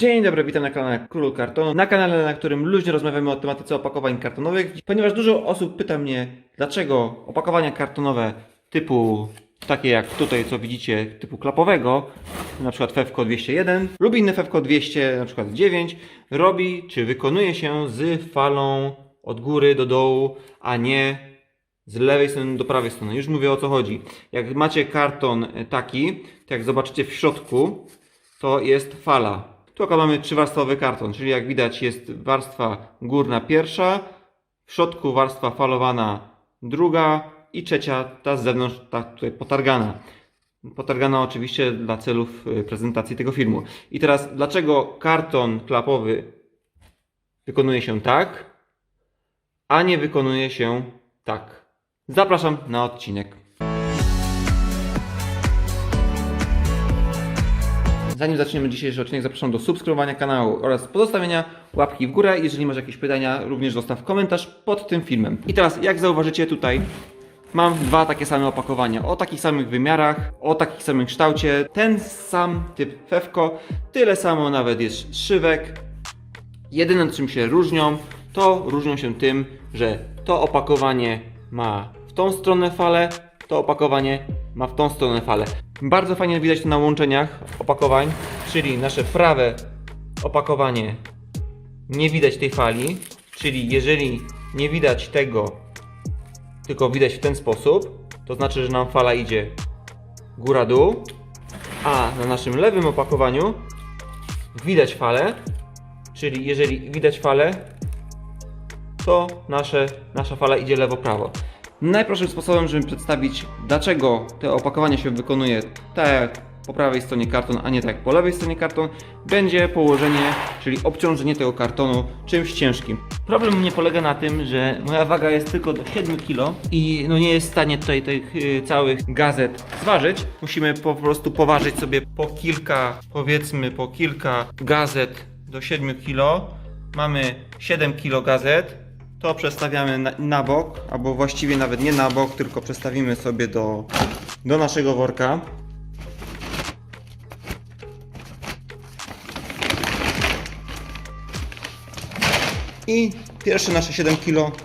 Dzień dobry, witam na kanale Król Kartonu, na kanale, na którym luźnie rozmawiamy o tematyce opakowań kartonowych, ponieważ dużo osób pyta mnie, dlaczego opakowania kartonowe typu takie jak tutaj, co widzicie, typu klapowego, na przykład FEFCO 201 lub inne FEFCO 200, na przykład 9, robi czy wykonuje się z falą od góry do dołu, a nie z lewej strony do prawej strony. Już mówię o co chodzi. Jak macie karton taki, to jak zobaczycie w środku, to jest fala. Akurat mamy trzywarstwowy karton, czyli jak widać jest warstwa górna pierwsza, w środku warstwa falowana druga i trzecia, ta z zewnątrz, ta tutaj potargana. Potargana oczywiście dla celów y, prezentacji tego filmu. I teraz, dlaczego karton klapowy wykonuje się tak, a nie wykonuje się tak? Zapraszam na odcinek. Zanim zaczniemy dzisiejszy odcinek, zapraszam do subskrybowania kanału oraz pozostawienia łapki w górę. Jeżeli masz jakieś pytania, również zostaw komentarz pod tym filmem. I teraz, jak zauważycie tutaj, mam dwa takie same opakowania, o takich samych wymiarach, o takich samym kształcie, ten sam typ Fewko, tyle samo nawet jest szywek. Jedyne czym się różnią, to różnią się tym, że to opakowanie ma w tą stronę falę, to opakowanie ma w tą stronę falę. Bardzo fajnie widać to na łączeniach opakowań, czyli nasze prawe opakowanie nie widać tej fali, czyli jeżeli nie widać tego, tylko widać w ten sposób, to znaczy, że nam fala idzie góra-dół, a na naszym lewym opakowaniu widać falę, czyli jeżeli widać falę, to nasze, nasza fala idzie lewo-prawo. Najprostszym sposobem, żeby przedstawić, dlaczego te opakowania się wykonuje tak po prawej stronie karton, a nie tak po lewej stronie karton, będzie położenie, czyli obciążenie tego kartonu czymś ciężkim. Problem u mnie polega na tym, że moja waga jest tylko do 7 kg i no nie jest w stanie tutaj tych y, całych gazet zważyć. Musimy po prostu poważyć sobie po kilka, powiedzmy po kilka gazet do 7 kg. Mamy 7 kg gazet, to przestawiamy na, na bok, albo właściwie nawet nie na bok, tylko przestawimy sobie do, do naszego worka. I pierwsze nasze 7 kg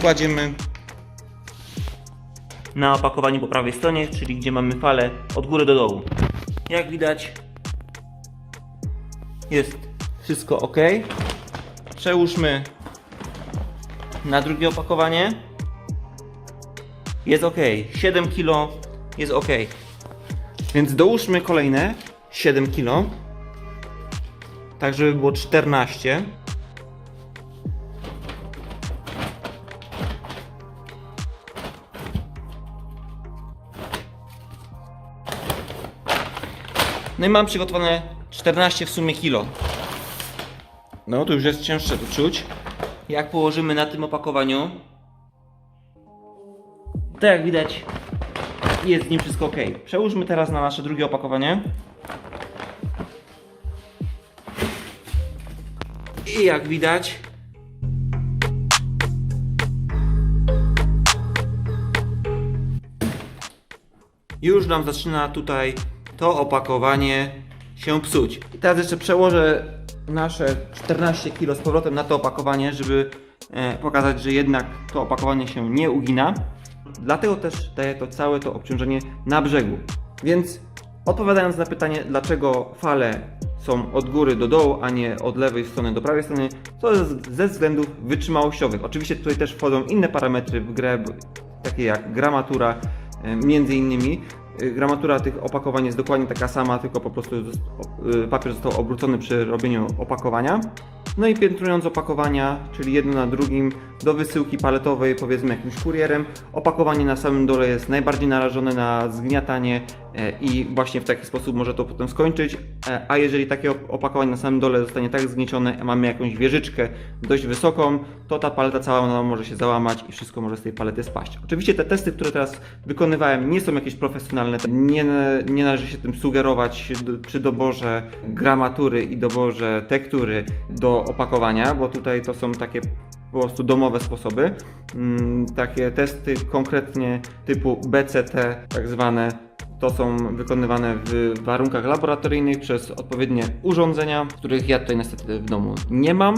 kładziemy na opakowaniu po prawej stronie, czyli gdzie mamy falę od góry do dołu. Jak widać jest wszystko ok. Przełóżmy na drugie opakowanie. Jest ok. 7 kg jest ok. Więc dołóżmy kolejne 7 kg. Tak, żeby było 14. No i mam przygotowane 14 w sumie kilo. No to już jest cięższe to czuć. Jak położymy na tym opakowaniu, to jak widać jest z nim wszystko ok. Przełóżmy teraz na nasze drugie opakowanie. I jak widać już nam zaczyna tutaj to opakowanie się psuć. I teraz jeszcze przełożę nasze 14 kg z powrotem na to opakowanie, żeby e, pokazać, że jednak to opakowanie się nie ugina. Dlatego też daję to całe to obciążenie na brzegu. Więc odpowiadając na pytanie, dlaczego fale są od góry do dołu, a nie od lewej strony do prawej strony, to ze względów wytrzymałościowych. Oczywiście tutaj też wchodzą inne parametry w grę, takie jak gramatura, e, między innymi. Y, Gramatura tych opakowań jest dokładnie taka sama, tylko po prostu y, papier został obrócony przy robieniu opakowania. No i piętrując opakowania, czyli jedno na drugim, do wysyłki paletowej, powiedzmy jakimś kurierem, opakowanie na samym dole jest najbardziej narażone na zgniatanie e, i właśnie w taki sposób może to potem skończyć. E, A jeżeli takie op- opakowanie na samym dole zostanie tak zgniecione, a mamy jakąś wieżyczkę dość wysoką, to ta paleta cała może się załamać i wszystko może z tej palety spaść. Oczywiście te testy, które teraz wykonywałem, nie są jakieś profesjonalne. Nie, nie należy się tym sugerować przy doborze gramatury i doborze tektury do opakowania, bo tutaj to są takie po prostu domowe sposoby. Mm, Takie testy konkretnie typu BCT, tak zwane, to są wykonywane w warunkach laboratoryjnych przez odpowiednie urządzenia, których ja tutaj niestety w domu nie mam.